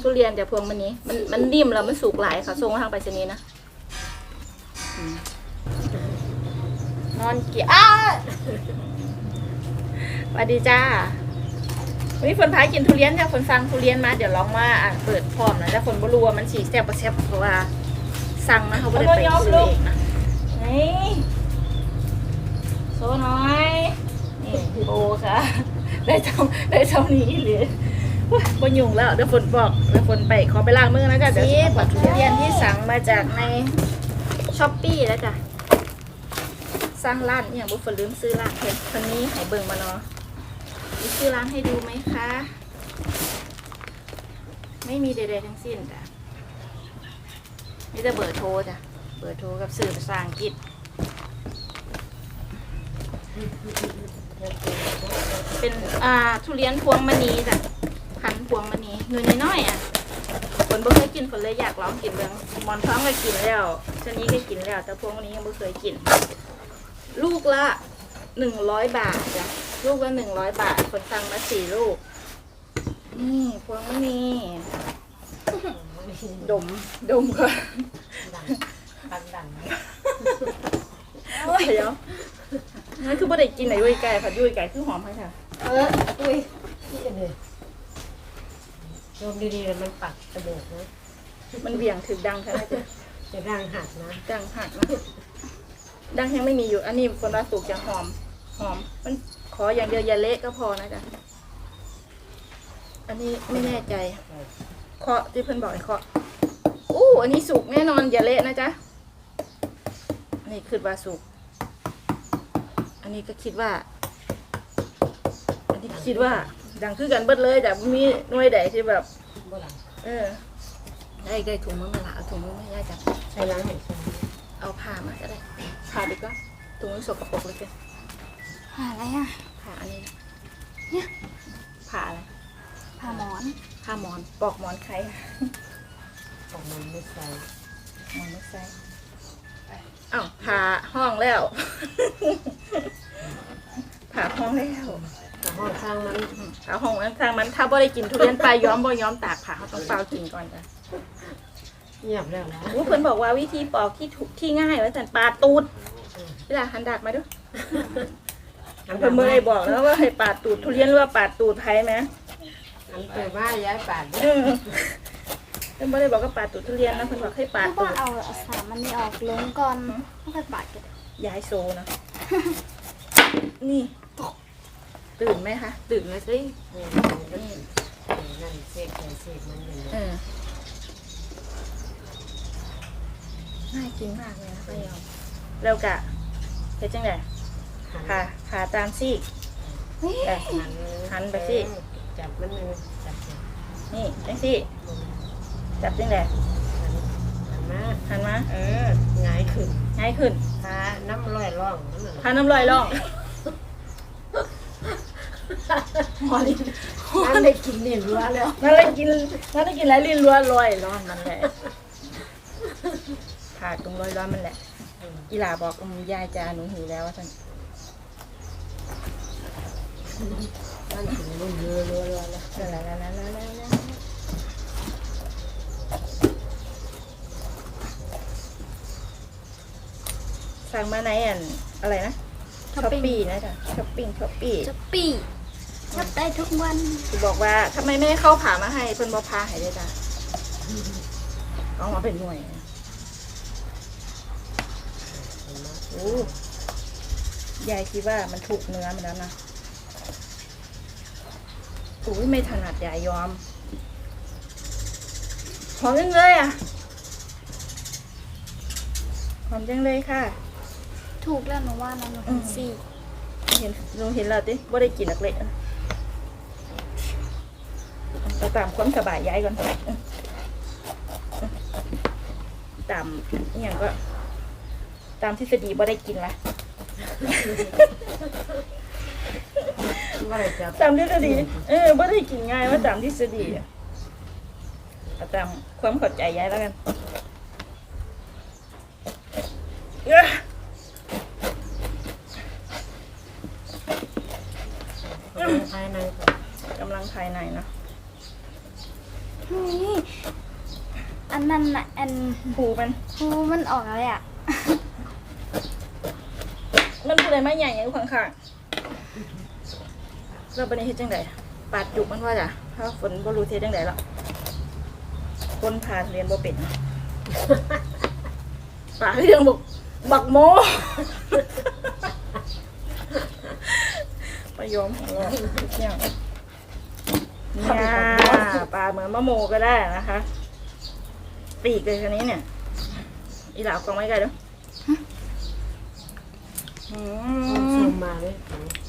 ทุเรียนแต่พวงมันนี้ มันมันนิ่มแล้วมันสุกหลายค่ะส่งมาทางไปรษณีย์นะอืมนอนเกียอ้าสวัสดีจ้าวันนี้ฝนพายกินทุเรียนจ้ะฝนสั่งทุเรียนมาเดี๋ยวลองมาอะเปิดพร้อมนะแต่ฝนบ่รู้ว่ามันสีแซ่บบ่แซ่บเพราะว่าสั่งนะเขาบ่ได้ไปซื้อเองนะนี่โซน้อยนี่โบค่ะ ได้เท่าได้เท่านี้เลยว้าย บ่ยุ่งแล้วเดี๋ยวฝนบอกเดี๋ยวฝนไปขอไปล้างมือนะจ๊ะเดี๋ยวจะมาทุเรียนที่สั่งมาจากในช้อปปี้แล้วจ้ะสร้างร้านอหย่างบุฝนลืมซื้อร้านเพิ่นคนนี้ให้เบิ่งมาเนาะมีซื้อร้านให้ดูไหมคะ ไม่มีใดๆทั้งสิ้นจ้ะมีแต่เบอร์โทรจ้ะเบอร์โทรกับสื่อภาษาอังกฤษเป็นอ่าทุเรียนพวงมณีจ้ะพันธุ์พ วงมณีหน่วยน้อยๆอะคนบ่เคยกินคนเลยอยากลองกินเบิ่งหมอนท้องก็กินแล้วชนิดก็กินแล้ว แต่พวงมณียังบ่เคยกิน ลูกละหนึ่งร้อยบาทจ้ะลูกละหนึ่งร้อยบาทคนสั่งมาสี่ลูก นี่พวงมณีดมดมก่อนดังดังโอ้ยเดี๋ยวนั่นคือบ่ได้กินไหนยุ้ยไก่ผัดยุ้ยไก่คือหอมค่ะ เอออุ้ยพี่อันนี้ โยมดีๆแล้วมันปักกระเบิดนะมันเบี่ยงถึงดังค่ะนะจ๊ะจะร่างหักนะดังหักนะดังยังไม่มีอยู่ อันนี้คนว่าสุกจะหอม หอม มันขออย่างเดียวอย่าเละก็พอนะจ๊ะอันนี้ไม่แน่ใจ เคาะที่เพิ่นบอกให้เคาะอู้อันนี้สุกแน่นอนอย่าเละนะจ๊ะนี่คือว่าสุก อันนี้ก็คิดว่า อันนี้ก็คิดว่า ดังคือกันเบิดเลยแต่มีหน่วยใดที่แบบ บ่หลังเออ ได้ได้ถุงมือมาละเอาถุงมือไม่ได้จ้ะใช้ล้างเห็นใช่ไหมเอาผ้ามาก็ได้ผ้าดีกว่าถุงมือสกปรกเลยจ้ะหาอะไรอะ ผ้าอันนี้เนี่ย ผ้าอะไรผ่าหมอนผ้าหมอนปอกหมอนใครของมันไม่ใส่หมอนไม่ใส่อ้าวผ่าห้องแล้วผ่าห้องแล้ว แต่ห้องข้างมันอืมผ่าห้องนั้นทางมันถ้าบ่ได้กินทุเรียนไปย้อมบ่ย้อมตากผ่าเขาต้องเปล่ากินก่อนจ้ะเงียบแล้วนะอู้เพิ่นบอกว่าวิธีปอกที่ถูกที่ง่ายว่าสันปาดตูดเวลาหันดักมาดูเพิ่นเมื่อไรบอกแล้วว่าให้ปาดตูดทุเรียนหรือว่าปาดตูดไผ่ไหมอันเปิดว่าย้ายป่านเออเพิ่นบ่ได้บอกว่าปาดตูดทุเรียนนะเพิ่นบอกให้ปาดเพราะตูว่าดเอาเอาสามมันนี่ออกลงก่อนแล้วก็บาดกันย้ายโซนะนี่ ตื่นไหมคะ ตื่นเลยสินี่นั่นเศษเศษมันอย่างเอนี้อน่ากินมากเลยนะป้ายอมแล้วกะเฮ็ดจังไดผ่าผ่าตามซี่เออหันหันไปสิ จับมันเลยจับนี่จังซี่จับจังไดหันมาหันมาเออหงายขึ้นง่ายขึ้นพาน้ำลอยร่องนั่นน่ะพาน้ำลอยล่อง พอลิ้นอันได้กินนี่รัวแล้วมันเลยกินมันได้กินแล้วลิ้นรัวลอยร้อนมันแหละผ่าตรงรอยร้อนมันแหละอีหลาบอกอืมยายจาหนูหิวแล้วว่าท่านนั่นถึงมันเยอะรัวรัวแล้วแล้วแล้วแล้วแล้วแล้วแล้วสั่งมาในอันอะไรนะช้อปปี้นะจ๊ะช้อปปิ้งช้อปปี้ จะปี ชับได้ทุกวันคือบอกว่าทำไมไม่ให้เข้าผ่ามาให้เพิ่นบอพาให้ได้จ้ะเอามาเป็นหน่วยโอ้ยายคิดว่ามันถูกเนื้อมันแล้วนะอุ้ยไม่ถนัดยายยอมหอมจังเลยอะหอมจังเลยค่ะ ถูกแล้วหนูว่านะหนูเห็นสี่เห็นลงเห็นแล้วติว่าได้กินนักเละ ไปตามความสบายยายก่อนตามอหย่างก็ ตามทฤษฎีบ่ได้กินละว่าจะตามทฤษฎีเออบ่ได้กินง่ายว่าตามทฤษฎีอะเอาตามความเข้าใจยายแล้วกันเอ้อภายในกำลังภายในนะนี่ อันนั้นน่ะอัน ผูมันคูมันออกอะไรอะ มันผู้ใดมาใหญ่อย่างข้างข้างๆเราไปในเฮ็ดจังไดปาดจุกมันว่าจ้ะถ้าฝนบ่รู้เฮ็ดจังไดแล้วคนผ่านเรียนบ่เป็นปากเรื่องบอกบักโมประโยมของเราทุกอย่างเนี่ยปลาเหมือนมะโมก็ได้นะคะ ปีกเลยคันนี้เนี่ย อีหลาวกองไว้ไกลด้วยอืห้องซูมมมาเลย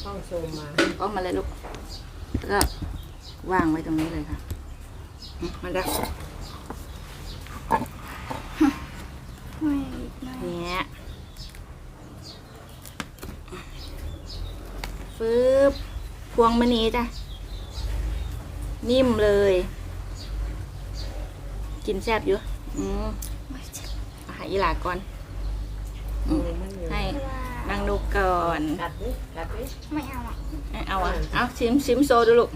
ห้องซูมมากล้องมาเลยลูกแล้วก็วางไว้ตรงนี้เลยค่ะอืมมันจะไม่ไม่เนี่ยฟืบพวงมณีจ้ะ นิ่มเลย กินแซ่บอยู่ อืมอาหารอีหลาก่อนอืมมันอยู่ให้ว่านั่งดูก่อนกัดดิกัดดิไม่เอาอะเอาอะเอาชิมชิมโซดูลูก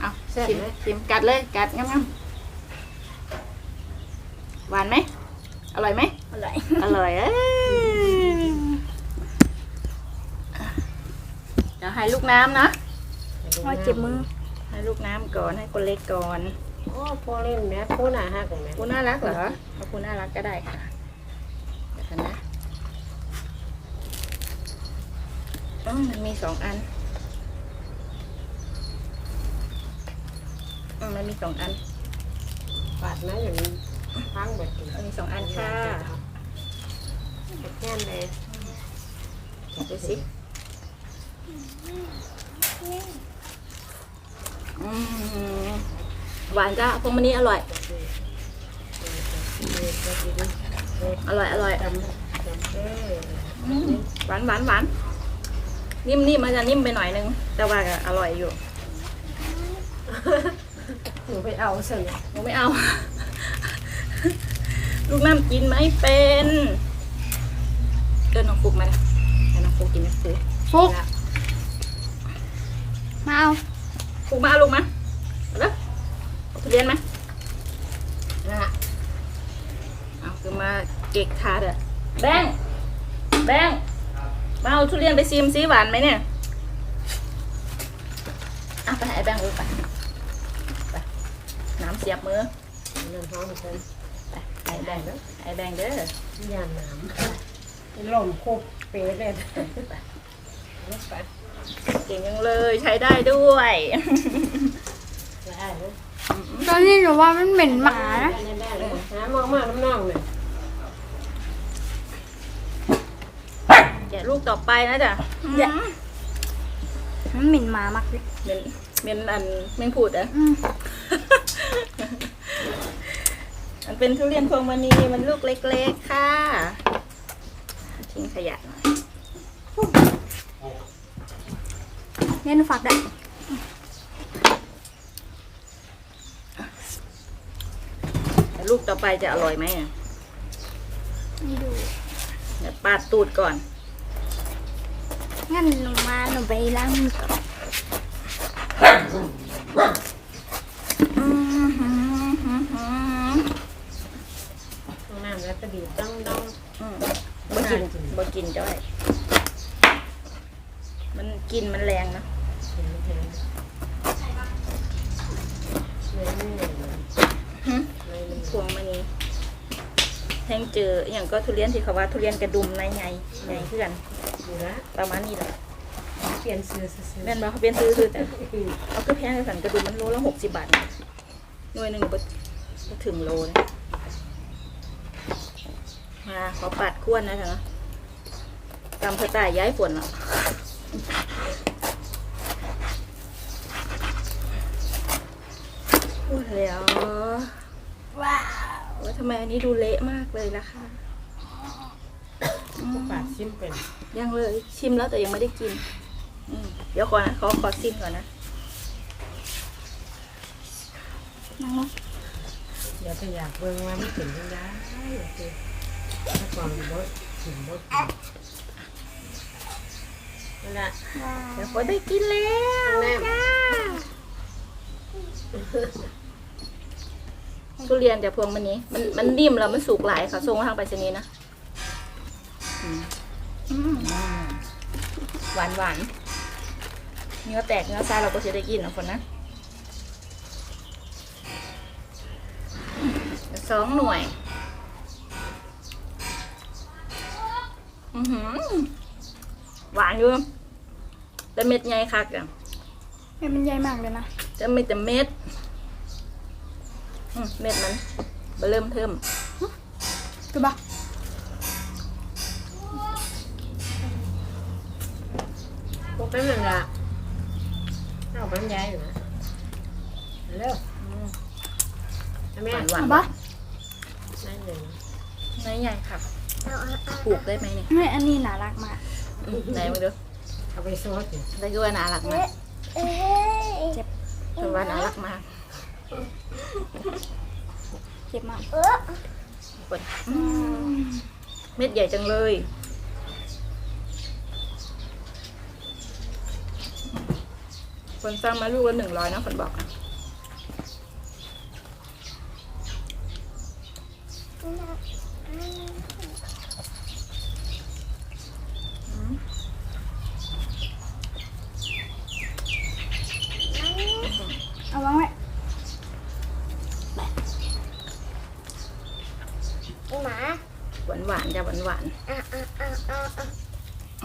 เอาแซ่บชิมไหมชิมกัดเลยกัดงั้มๆหวานไหมอร่อยไหมอะไรอร่อยเอ้ยเดี๋ยวให้ลูกน้ำนะว่าเจ็บมือให้ลูกน้ำก่อนให้คนเล็กก่อน โอ้พอเล่นแม่พูดหน่าฮักเลยแม่คุณน่ารักเหรอเอาคุณน่ารักก็ได้ค่ะเดี๋ยวกันนะอ๋อมันมีสองอันอืมมันมีสองอันปาดนะอย่างนี้พังแบบนี้มันมีสองอันค่ะแค่นเลยดูสิอืม หวานจ้าพวงมันนี้อร่อย อร่อยอร่อยจำจำเอออืมหวานหวานหวานนิ่มนิ่มมันจะนิ่มไปหน่อยนึง แต่ว่าก็อร่อยอยู่หนูไปเอาเสร็จหนูไม่เอา ลูกน้ำกินไม่เป็นเดินน้องฟุกมานะให้น้องฟุกกินไม่ฟุกฟุกมาเอาฟุกมาเอาลูกมาเอา เลยเอาทุเรียนไหมนะฮะเอาคือมาเก็กทาเด้อแบงค์แบงค์มาเอาทุเรียนไปซิมซิหวานไหมเนี่ยอะไปให้ไอ้แบงค์ลูกไปไปน้ำเสียบมือนั่นห้องเพิ่นไปไอ้แบงค์เด้อไอ้แบงค์เด้อยานน้ำหล่นคุบเป๊ะเลยไปเก่งจังเลยใช้ได้ด้วยได้เลย ตอนนี้หนูว่ามันเหม็นหมานะได้เลยหามองมาน้ำน่องเลยแกะลูกต่อไปนะจ๊ะเดี๋ยวมันเหม็นหมามากเลยเมนเมนอันเมนพูดเหรอะอืมมันเป็นทุเรียนพวงมณีมันลูกเล็กๆค่ะ ทิ้งขยะหน่อยเนี่ยหนูฝากได้แต่ ลูกต่อไปจะอร่อยไหมอะนี่ดูเดี๋ยวปาดตูดก่อน งั้นหนูมาหนูไปล้างมือก่อนห้องน้ำแล้วก็ดีต้องต้องอืมบ่กินบ่กินจ้อย มันกินมันแรงนะเห็นเห็นเลยไม่เหนื่อยเลย หึ ไม่เหนื่อย พวงมณีแทงเจออหย่างก็ทุเรียนที่เขาว่าทุเรียนกระดุมในไงไงเพื่อนอยู่ละประมาณนี้แหละเปลี่ยนเสื้อซื้อแม่นบ่เขาเป็นซื้อซื้อแต่เอาก็แพงเลยสันกระดุมมันโลละหกสิบบาทหน่วยหนึ่งบ่บ่ถึงโลเลยมาขอปัดข้วนนะเถอะนะตำสไตล์ย้ายฝนอะพูดแล้วว้าว ว่าทำไมอันนี้ดูเละมากเลยล่ะค่ะอืมปาดชิมเป็นยังเลยชิมแล้วแต่ยังไม่ได้กินอืมเดี๋ยวก่อนนะขอขอชิมก่อนนะนั่งลงเดี๋ยวจะอยากเบิ่งว่าไม่ถึงยังไงโอเคถ้าก่อนรถถึงรถนั่นแหละว้าวเดี๋ยวขอได้กินแล้วแม่จ้า ทุเรียนจากพวงมันนี้ มันมันดิ่มแล้วมันสุกหลายค่ะส่งมาทางไปรษณีย์นะอืมอืมหวานหวานเนื้อแตกเนื้อซ่าเราก็จะได้กินนะคนนะสองหน่วย อือหือหวานอยู่แต่เม็ดใหญ่คักอะเม็ดมันใหญ่มากเลยนะจะมีแต่เม็ดอืม เม็ดมันเบเริ่มเทิมคือปะพวกเป็นมันละเอาไปมันย้ายอยู่นะเร็วอืมทำไมหวานหวาเอานปะนั่นเลยไหนใหญ่ครับปลูกได้ไหมเนี่ยไม่อันนี้น่ารักมากอืมไหนมาดูเอาไปซดอยู่ได้ก็ว่าน่ารักมากเจ็บเป็นว่าน่ารักมาก เจ็บมากเปิดอืมเม็ดใหญ่จังเลยคนสั่งมาลูกละหนึ่งร้อยนะคนบอกอะอืม เอาวางไว้ หมา หวานหวานๆจะหวานหวาน อะอะอะอะอะ เ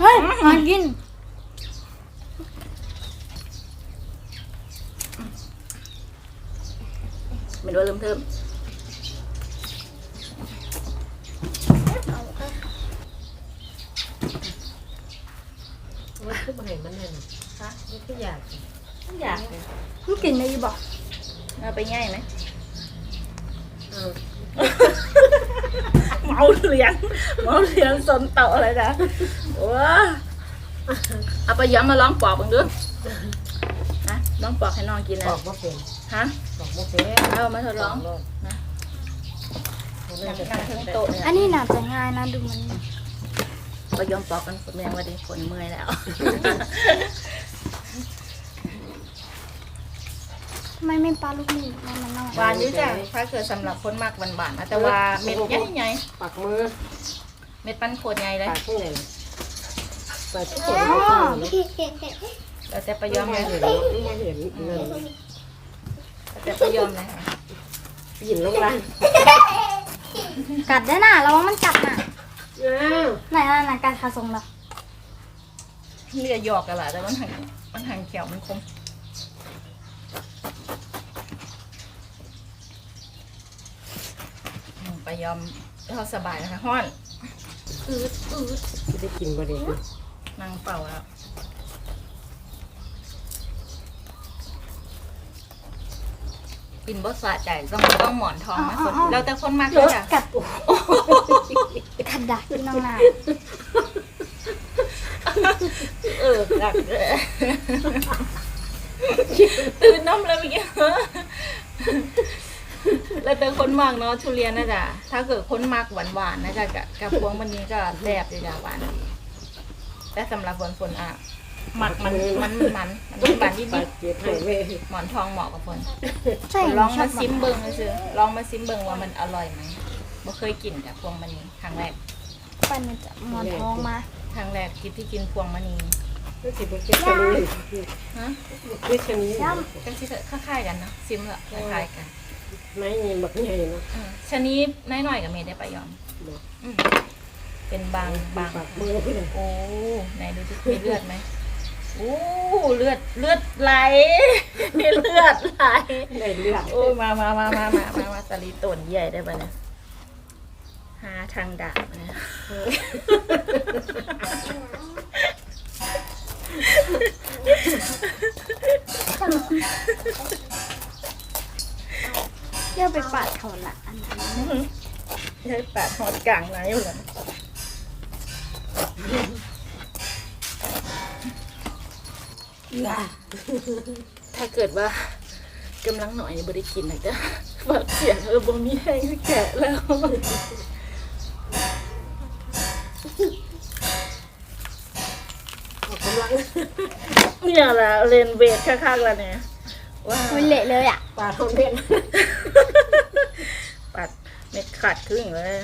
ฮ้ยมากินๆเป็นว่าเริ่มเทิมมันคือมาเห็นมันนั่นฮะมันคืออยาก อยากเลยมันกินได้อยี่บอกเอาไปง่ายไหม เออ เมาเหรี ยญเมาเหรียญสนเต่าอะไรนะว้าเอาไปย้ำมาลองปอกบังดูนะลองปอกให้น้องกินบนะอกว่าเป็นฮะบอกว่าเป็นเอามาทดลองนะนั่งนั่งทั้งโต๊ะเนี่ยอันนี้น่าจะง่ายนะดูมันไปย้อมปอกกันฝนแมงวันนี้ฝนเมื่อยแล้วทำไมไม่ปลาลูกนี่มันมันน้อยหวานนี่จ้ะถ้าเกิดสำหรับคนมากหวานๆนะแต่ว่าเม็ดใหญ่ปักมือๆ เม็ดปั้นโคตรใหญ่เลยปักที่ไหนปักที่ไหนแล้วแต่ไปยย้ออมมไม่เลยเห็นไม่เห็นเงินแล้วแต่ไปย้อมเลยค่ะหยินลงล่างกัดได้น่ะระวังมันกัดน่ะอ้าวไหนอะไรน่ะกัดขาทรงเหรอนี่ก็หยอกกันแหละแต่มันหังมันหังเขียวมันคมอืมไปยอมเขาสบายนะคะห้อน อืดอืดจะได้กินบ่ได้นางเป่าแล้วกินบดสะใจต้องต้องหมอนทองนะคนแล้วแต่คนมากเลยจ้ะกัดกัดดักกินน้องนาเออรักตื่นน้ำเลยเมื่อกี้ แล้วแต่คนมากเนาะทุเรียนนะจ๊ะถ้าเกิดคนมากหวานหวานๆนะจ๊ะกับกับพวงมันนี้ก็แซ่บเลยจ้ะหวานดีแต่สำหรับฝนฝนอะหมักมันมันมันมันหวานนิดปันิกดเก็บให้เว้ยหมอนทองเหมาะกับฝนใช่ลองชมาบซิมเบิงซื้อลองมาซิมเบิงว่ามันอร่อยไหมบ่เคยกินแต่พวงมณีครั้งแรกปันมันจะหมอนทองมาครั้งแรกคิดที่กินพวงมณีก็สิบ่เก็บกันเลยฮะเก็บกันนี้จังสิคล้ายๆกันเนาะซิมละคล้ายๆกัน ไม่นี่บักใหญ่เนาะอืมชนิดน้อยๆกับเมย์ได้ปะยอมอืมเป็นบางบางปักมือเพื่อนโอ้ไหนดูสิมีเลือดไหมโอ้เลือดเลือดไหลมีเลือดไหลได้เลือดโอ้มามามามามามามาสลีตนใหญ่ได้ปะเนี่ยหาทางดาบนะ เรียกไปปาดเขาละอันนั้นใช้แปดหอดกลางไหนอยู่เลยถ้าเกิดว่ากำลังหน่อยบริกินนะจ๊ะฝากเสียงเออบ่มีแห้งแกะแล้วออกกำลังเนี่ยแหละเลนเวทข้างๆแล้วเนี่ย ว้าวโอ้ยเละเลยอะปลาทองเม็ดปัดเม็ดขาดครึ่งเลย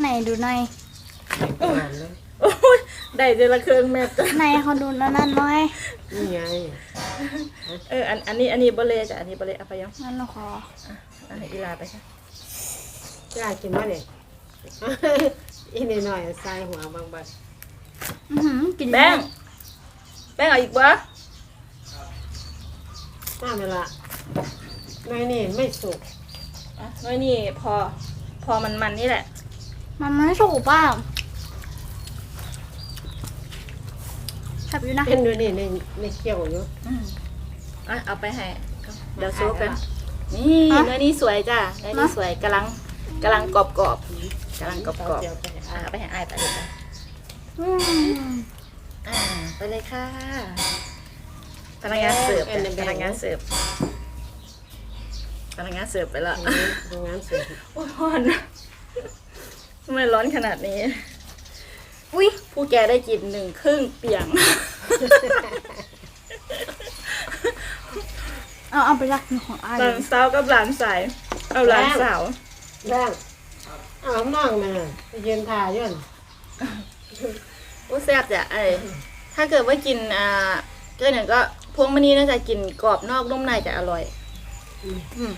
ไหนดูหน่อยก่อนเลยโอ้ยได้เดือนละครึ่งเม็ดไหนเขาดูนั่นนั่นหน่อยนี่ไงเอออันอันนี้อันนี้บะเลยจ้ะอันนี้บะเลยเอาไปยังนั่นเราขออันนี้อีลาไปค่ะกล้ากินมั้ยเนี่ยอีนิดหน่อยใส่หัวบางบัดอื้อหือกินแบงค์แบงค์เอาอีกบ่ น่าเวลาน้อยนี่ไม่สุกอะน้อยนี่พอพอมันมันนี่แหละ มันไม่สุกเปล่าขับอยู่นะเห็นด้วยนี่ในในเคี่ยวอยู่อืมอะเอาไปให้เดี๋ยวโซกกัน นี่เนื้อนี่สวยจ้ะเนื้อนี่สวยกำลังกำลังกรอบกรอบๆกำลังกรอบกรอบเจียวไปอะเอาไปให้อ้ายไปเลยจ้ะอืมอ่าไปเลยค่ะ พนักงานเสิร์ฟจ้ะพนักงานเสิร์ฟพนักงานเสิร์ฟไปละทำงานเสร็จโอ้ยร้อนทำไมร้อนขนาดนี้ อุ้ยผู้แกได้กินหนึ่งครึ่งเปียงเอาเอาไปรักหนูของอาหลานสาวกับหลานสาย เอาหลานสาวแรงเอาน้องมาไปยืนถ่ายยื่นอู้แซ่บจ้ะไอ้ถ้าเกิดว่ากินอ่าเกินอย่างก็ พวงมณีน่าจะกินกรอบนอกนุ่มในจะอร่อย อืม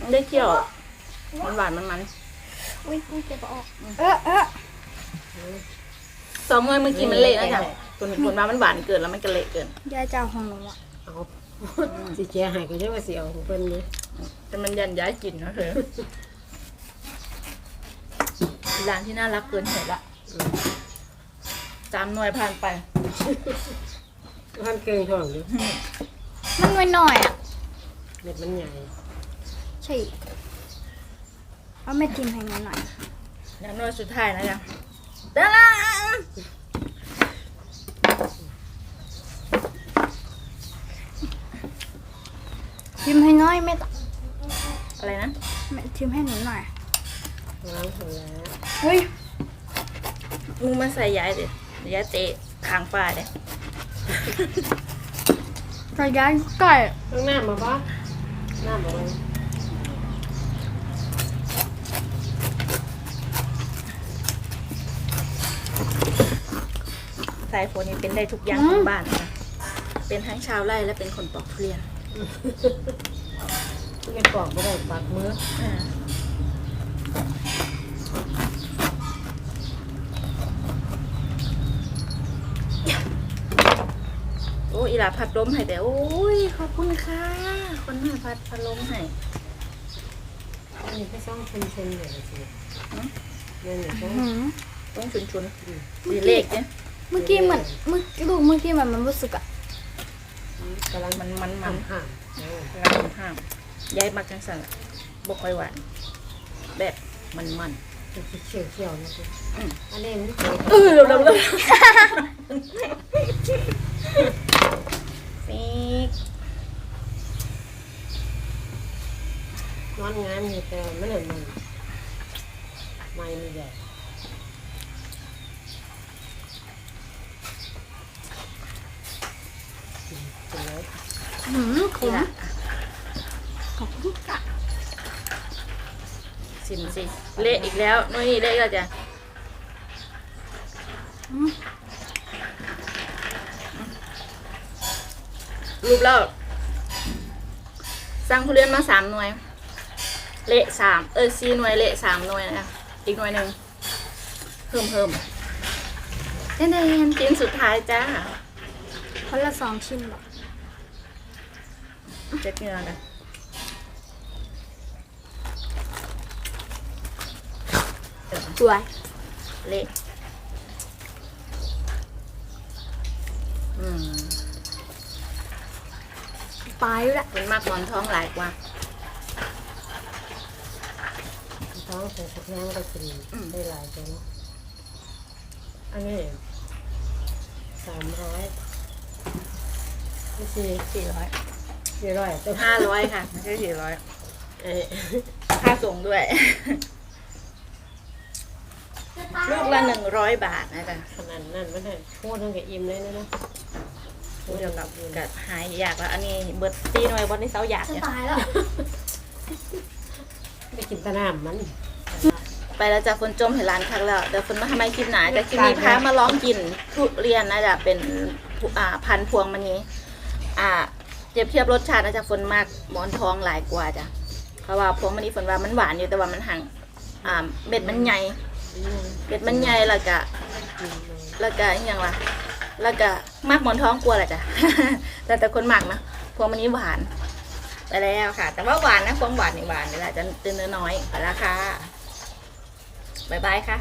มันได้เคี่ยวอะมันหวานมันมันอุ้ยอุ้ยเจ็บออก เออเออสองเมื่อเมื่อกี้มันเละนะจ๊ะคนคนมามันหวานเกินแล้วมันก็เละเกินยายเจ้าของหนูอะเอาสิเจียหายก็จะว่าเสียวของเพิ่นนี่แต่มันยันย้ายกินนะเธอร้านที่น่ารักเกินเหตุละสามหน่วยผ่านไป ท่านเก่งช่องอยู่มันน้อยหน่อยๆอะเม็ดมันใหญ่ใช่เอาไม่ทิมให้หน่อยหน่อยอย่างหน่วยสุดท้ายนะจ๊ะได้ละทิมให้น้อยไม่ต้องอะไรนะไม่ทิมให้หนูหน่อยล้างหัวแล้วเฮ้ยมึงมาใส่ย้ายดิย้ายเตะคางฟ้าเด้ กระยายไก่ต้องหน้ามาปะหน้ามาเลยสายฝนนี่เป็นได้ทุกอย่างของบ้านนะเป็นทั้งชาวไร่และเป็นคนปอกทุเรียนไม่ปอกไม่ได้ปักมือ อ่าโอ้อี หลาพัดลมให้แต่โอ้ยขอบคุณค่ะ คนมาพัดพัดลมให้อันนี้ก็ต้องชุนชุนๆเลยสิเนี่ยเนี่ยต้องหืมต้องชุนชุนๆดีเลขเนี่ยเมื่อกี้เหมือนเมื่อลูกเมื่อกี้มันมันรู้สึกอะกำลังมันมันมันห่างๆเออกำลังมันห้ามย้ายมาจังสันละบกค่อยหวาน แบบมันมันเขียวเขียวๆนะคุณอืมอันนี้มันเออเร็วเร็วเร็ว ฟิกนอนงานมีแต่ไม่เหมือนมันไม่มีใหญ่กินเลยหืมขนี่มละขอบคุณค่ะชิมสิ เละอีกแล้วน้อยนี่เละอีกแล้วจ้ะอืม รูปแล้วสั่งทุเรียนมาสามหน่วย เละสามเออสี่หน่วยเละสามหน่วยนะคะอีกหน่วยหนึ่งเพิ่มเพิ่มเน่นๆชิ้นสุดท้ายจ้าคนละสองชิ้นหรอเจ็ดเงินนะสวยเละอืม ปลายอยู่ละเป็นมากนอนท้องหลายกว่า ท้องใส่สักน้ำก็กินได้หลายตัวเนาะอันนี้สามร้อยไม่สี่สี่ร้อยสี่ร้อยตัวห้าร้อยค่ะ ไม่ใช่สี่ร้อยเอ้ยค่าส่งด้วย ลูกละหนึ่งร้อยบาทนะจ๊ะขนาดนั้นไม่ได้พูดตั้งแต่อิ่มเลยนะนะ เดียวกับกับหายอยากแล้ว อันนี้เบิร์ดซีหน่อยวันนี้เสาอยากสเนี่ยบายแล้วไปกินแตะน้ำมัน ไปแล้วจ้ะคนจมเห็นร้านคักแล้วเดี๋ยวคนมาทำไมคลิปหนาจะคลิปนี้พามาลองกินทุเรียนนะจ๊ะเป็นผู้อ่าพันธุ์พวงมันนี้อ่าเทียบเทียบรสชาตินะจ๊ะฝนมากหมอนทองหลายกว่าจ้ะเพราะว่าพวงมันนี้ฝนว่ามันหวานอยู่แต่ว่ามันห่างอ่าเบ็ดมันใหญ่เบ็ดมันใหญ่แล้วก็แล้วก็อหย่างล่ะ แล้วก็มากหมอนท้องกลัวแหละจ้ะแต่แต่คนหมักนะพวงมันนี้หวาน ไปแล้วค่ะ แต่ว่าหวานนะความหวานนี่หวานนี่แหละจะตื่นเนื้อน้อยไปแล้วค่ะบายบายค่ะ